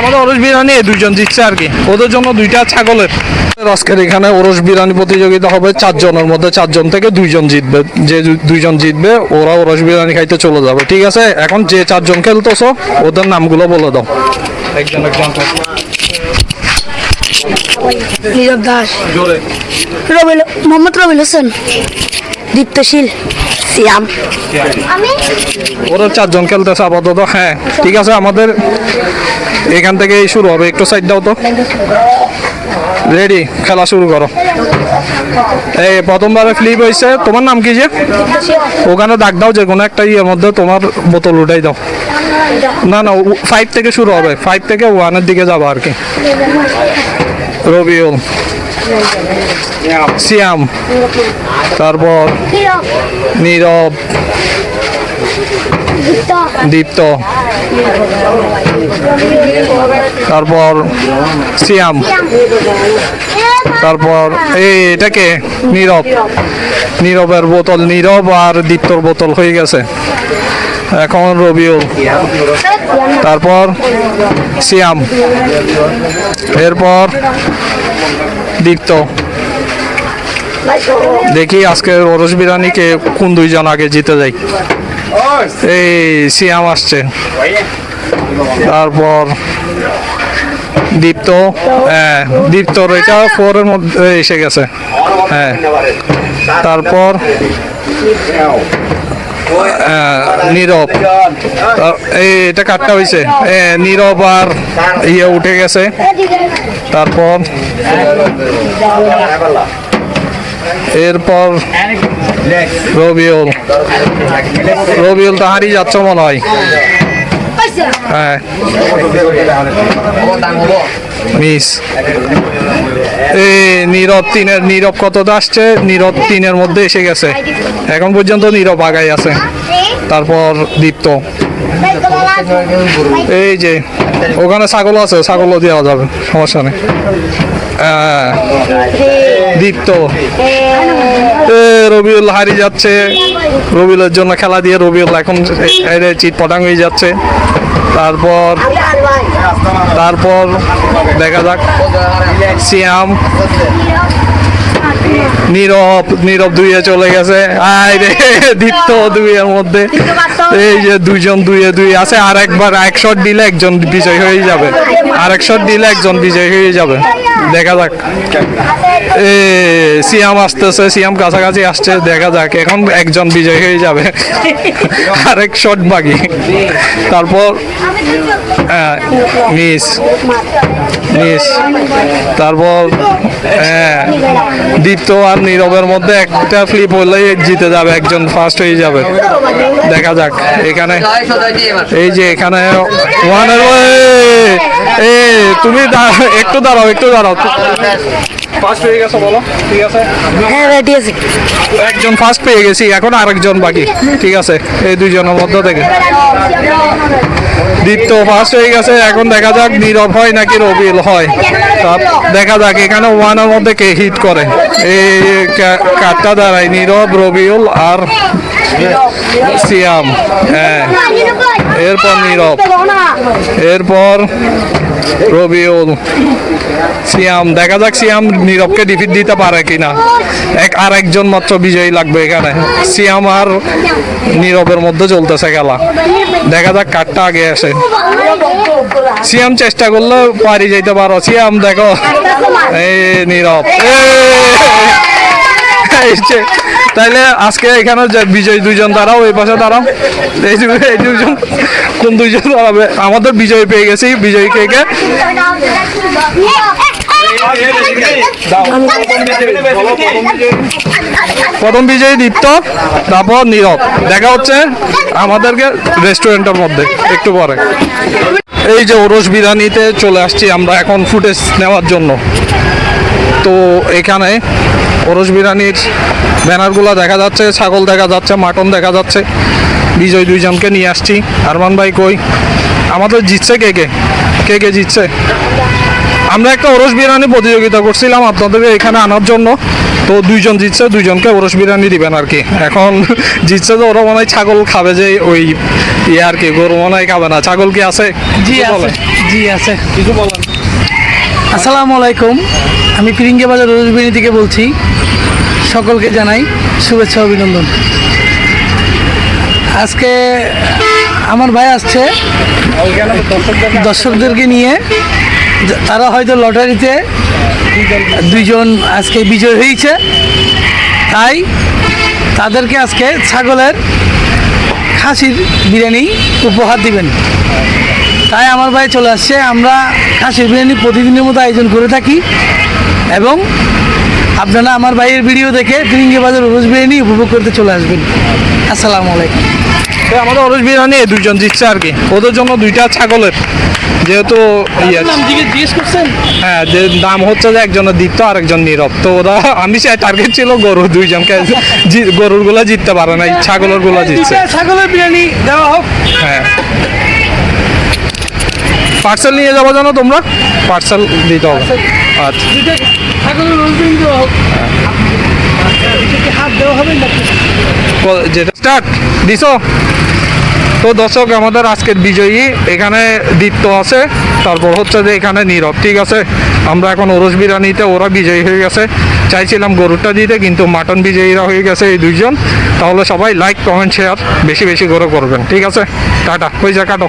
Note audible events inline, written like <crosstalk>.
আমাদের ওরস বিরিয়ানি এই দুইজন জিতছে আর কি। ওদের জন্য দুইটা ছাগলের। আজকের এখানে ওরস বিরিয়ানি প্রতিযোগিতা হবে চারজনের মধ্যে চারজন থেকে দুইজন জিতবে। যে দুইজন জিতবে ওরা ওরস বিরিয়ানি খাইতে চলে যাবে। ঠিক আছে? এখন যে চারজন খেলতেছো ওদের নামগুলো বলে দাও। একজন একজন নীরব দাস। রবিল মোহাম্মদ রবিল হোসেন। দীপ্তশীল। সিয়াম। ওরা চারজন খেলতেছে আপাতত হ্যাঁ। ঠিক আছে? আমাদের এখান থেকেই শুরু হবে। একটু সাইড দাও তো। রেডি খেলা শুরু করো। এই প্রথমবারে ফ্লিপ হয়েছে। তোমার নাম কি যে? ওখানে ডাক দাও, যে কোনো একটা ইয়ের মধ্যে তোমার বোতল উঠাই দাও। না না ফাইভ থেকে শুরু হবে। ফাইভ থেকে ওয়ানের দিকে যাব আর কি। রবিউল। সিয়াম। তারপর নীরব। দীপ্ত। তারপর সিয়াম। তারপর এই এটাকে নীরব। নীরবের বোতল, নীরব আর দীপ্তর বোতল হয়ে গেছে। এখন রবিউল। তারপর সিয়াম। এরপর দীপ্ত। দেখি আজকে ওরস বিরিয়ানিকে কোন দুইজন আগে জিতে যায়। এই সিয়াম আসছে। তারপর দীপ্ত হ্যাঁ দীপ্তর এটা ফোরের মধ্যে এসে গেছে। হ্যাঁ তারপর আহ, নীরব। এই এটা কাটটা হয়েছে নীরব আর ইয়ে উঠে গেছে। তারপর এরপর রবিউল রবিউল তো হারিয়ে যাচ্ছ মনে হয়। হ্যাঁ। মিস। এই নীরব তিনের নীরব কতটা আসছে? নীরব তিনের মধ্যে এসে গেছে। এখন পর্যন্ত নীরব আগাই আছে। তারপর দীপ্ত। এই যে ওখানে ছাগল আছে ছাগলও দেওয়া যাবে সমস্যা নেই। হ্যাঁ, দীপ্ত রবিউল হারিয়ে যাচ্ছে। রবিউলের জন্য খেলা দিয়ে রবিউল এখন চিট পটাং হয়ে যাচ্ছে। তারপর তারপর দেখা যাক। সিয়াম, নীরব নীরব দুইয়ে চলে গেছে। আয় রে, দীপ্ত দুইয়ের মধ্যে। এই যে দুইজন দুইয়ে দুই আছে, আর একবার এক শট দিলে একজন বিজয় হয়ে যাবে। আর এক শট দিলে একজন বিজয় হয়ে যাবে। দেখা যাক। সিয়াম আসতেছে, সিয়াম কাছাকাছি আসছে, দেখা যাক। এখন একজন বিজয় হয়ে যাবে। আরেক শট বাকি। তারপর মিস মিস তারপর হ্যাঁ দীপ্ত আর নীরবের মধ্যে একটা ফ্লিপ হলেই জিতে যাবে। একজন ফার্স্ট হয়ে যাবে। দেখা যাক, এখানে। এই যে এখানে তুমি একটু দাঁড়াও একটু দাঁড়াও। ফার্স্ট হয়ে গেছো বলো ঠিক আছে? হ্যাঁ রেডি আছি। একজন ফার্স্ট পেয়ে গেছি এখন আরেকজন বাকি ঠিক আছে? এই দুইজনের মধ্যে থেকে। দীপ্ত ফার্স্ট হয়ে গেছে এখন দেখা যাক নীরব হয় নাকি রবিল হয়। দেখা যাক, এখানে ওয়ানের মধ্যে কে হিট করে। এই কাঠটা দাঁড়ায়, নীরব, রবিউল আর সিয়াম। হ্যাঁ। এরপর নীরব। এরপর রবিউল, সিয়াম। দেখা যাক সিয়াম নীরবকে ডিফিট দিতে পারে কিনা। এক আর একজন মাত্র বিজয়ী লাগবে এখানে। সিয়াম আর নীরবের মধ্যে চলতেছে খেলা। দেখা যাক কাঠটা আগে আসে। সিয়াম চেষ্টা করলে পারি যাইতে পারো। সিয়াম দেখো। এই নীরব। তাইলে আজকে এখানে বিজয় দুইজন দাঁড়াও, এই পাশে দাঁড়াও। এই দুজন কোন দুইজন দাঁড়াবে? আমাদের বিজয় পেয়ে গেছি, বিজয়ী কে কে? প্রথম বিজয়ী দীপ্ত, তারপর নীরব। দেখা হচ্ছে আমাদেরকে রেস্টুরেন্টের মধ্যে, একটু পরে। এই যে ওরস বিরিয়ানিতে চলে আসছি আমরা এখন ফুটেজ নেওয়ার জন্য। তো এখানে ওরস বিরিয়ানির ব্যানারগুলো দেখা যাচ্ছে, ছাগল দেখা যাচ্ছে, মাটন দেখা যাচ্ছে। বিজয় দুইজনকে নিয়ে আসছি। আরমান ভাই কই? আমাদের জিতছে কে কে? কে কে জিতছে? আমরা একটা ওরস বিরিয়ানি প্রতিযোগিতা করছিলাম আপনাদের এখানে আনার জন্য। তো দুইজন জিতছে দুইজনকে ওরস বিরিয়ানি দিবেন আর কি। এখন <laughs> জিতছে তো ওরা মনে হয় ছাগল খাবে যে ওই ইয়ে আর কি গরু মনে হয় খাবে না। ছাগল কি আছে? জি আছে জি আছে। কিছু বলেন। আসসালামু আলাইকুম। আমি ফিরিঙ্গে বাজার ওরস বিরিয়ানি থেকে বলছি। সকলকে জানাই শুভেচ্ছা অভিনন্দন। আজকে আমার ভাই আসছে। দর্শকদেরকে নিয়ে তারা হয়তো লটারিতে দুইজন আজকে বিজয় হয়েছে। তাই তাদেরকে আজকে ছাগলের খাসির বিরিয়ানি উপহার দিবেন। তাই আমার ভাই চলে আসছে। আমরা খাসির বিরিয়ানি প্রতিদিনের মতো আয়োজন করে থাকি এবং আপনারা আমার ভাইয়ের ভিডিও দেখে ফিরিঙ্গি বাজার রোজ বিরিয়ানি উপভোগ করতে চলে আসবেন। আসসালামু আলাইকুম। তো আমাদের ওরস বিরিয়ানি এই দুইজন জিতছে আর কি। ওদের জন্য দুইটা ছাগলের যেহেতু ইয়ে জিজ্ঞেস করছেন? হ্যাঁ যে দাম হচ্ছে যে একজনের দিত আর একজন নীরব। তো ওরা আমি সে টার্গেট ছিল গরু দুইজনকে জি- গরুরগুলা জিততে পারে নাই ছাগলেরগুলা জিতছে। ছাগলের বিরিয়ানি দেওয়া হোক। হ্যাঁ। পার্সেল নিয়ে যাব জানো তোমরা? পার্সেল দিতে হবে। আচ্ছা। না? ক- যেটা স্টার্ট। দিছো? তো দর্শক, আমাদের আজকের বিজয়ী এখানে দীপ্ত আছে। তারপর হচ্ছে যে এখানে নীরব, ঠিক আছে? আমরা এখন ওরস বিরিয়ানিতে ওরা বিজয়ী হয়ে গেছে। চাইছিলাম গরুটা দিতে, কিন্তু মাটন বিজয়ীরা হয়ে গেছে এই দুইজন। তাহলে সবাই লাইক কমেন্ট শেয়ার বেশি বেশি করে করবেন, ঠিক আছে? টাটা পয়সা কাটো